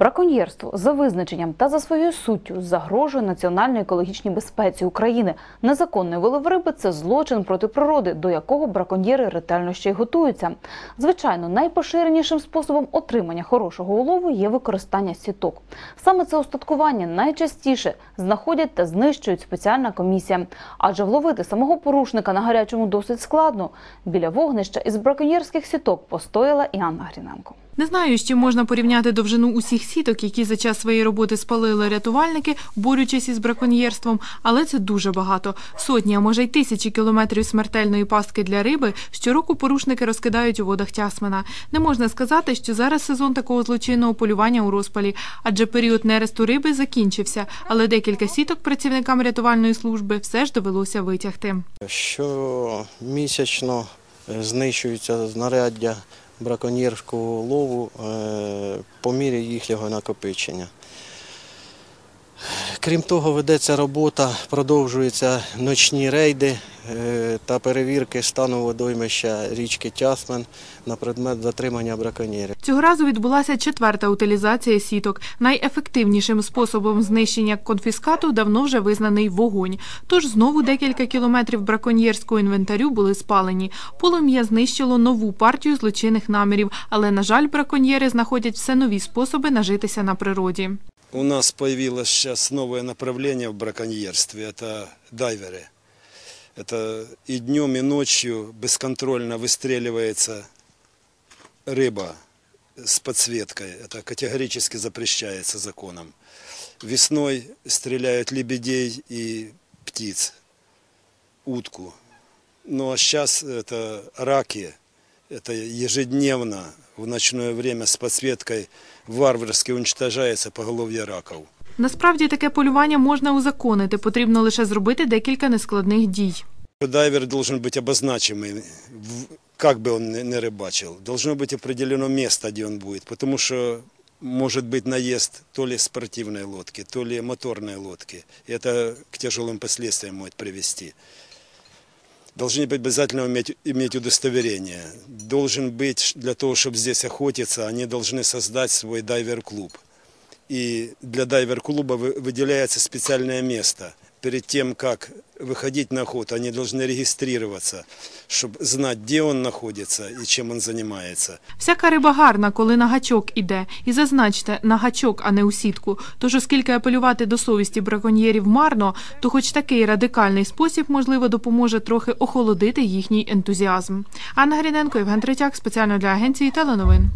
Браконьєрство за визначенням та за своєю суттю загрожує національній екологічній безпеці України. Незаконний вилов риби це злочин проти природи, до якого браконьєри ретельно ще й готуються. Звичайно, найпоширенішим способом отримання хорошого улову є використання сіток. Саме це устаткування найчастіше знаходять та знищують спеціальна комісія. Адже вловити самого порушника на гарячому досить складно. Біля вогнища із браконьєрських сіток постояла і Анна Гріненко. Не знаю, з чим можна порівняти довжину усіх сіток, які за час своєї роботи спалили рятувальники, борючись із браконьєрством, але це дуже багато. Сотні, а може й тисячі кілометрів смертельної пастки для риби щороку порушники розкидають у водах Тясмина. Не можна сказати, що зараз сезон такого злочинного полювання у розпалі, адже період нересту риби закінчився, але декілька сіток працівникам рятувальної служби все ж довелося витягти. Щомісячно е, знищуються знаряддя браконьєрського лову е, по мірі їхнього накопичення. Крім того, ведеться робота, продовжуються ночні рейди е, та перевірки стану водоймища річки Тясмен на предмет затримання браконьєрів. Цього разу відбулася четверта утилізація сіток. Найефективнішим способом знищення конфіскату давно вже визнаний вогонь. Тож знову декілька кілометрів браконьєрського інвентарю були спалені. Полум'я знищило нову партію злочинних намірів, але, на жаль, браконьєри знаходять все нові способи нажитися на природі. У нас появилось сейчас новое направление в браконьерстве. Это дайверы. Это и днем, и ночью бесконтрольно выстреливается рыба с подсветкой. Это категорически запрещается законом. Весной стреляют лебедей и птиц, утку. Ну а сейчас это раки. Это ежедневно в ночное время с подсветкой варварски уничтожается поголовье раков. Насправді таке полювання можна узаконити, потрібно лише зробити декілька нескладних дій. Дайвер должен быть обозначимый, в- как бы он ни ни рыбачил. Должно быть определено место, где он будет, потому что может быть наезд то ли спортивной лодки, то ли моторной лодки. И это к тяжелым последствиям может привести. Должны быть обязательно иметь, иметь удостоверение. Должен быть, для того, чтобы здесь охотиться, они должны создать свой дайвер-клуб. И для дайвер-клуба вы- выделяется специальное место. Перед тем, как выходить на охоту, они должны регистрироваться, чтобы знать, где он находится и чем он занимается. Всяка риба гарна, коли на гачок іде. І зазначте, на гачок, а не у сітку. Тож, оскільки апелювати до совісті браконьєрів марно, то хоч такий радикальний спосіб, можливо, допоможе трохи охолодити їхній ентузіазм. Анна Гріненко, Євген Третяк, спеціально для агенції Теленовин.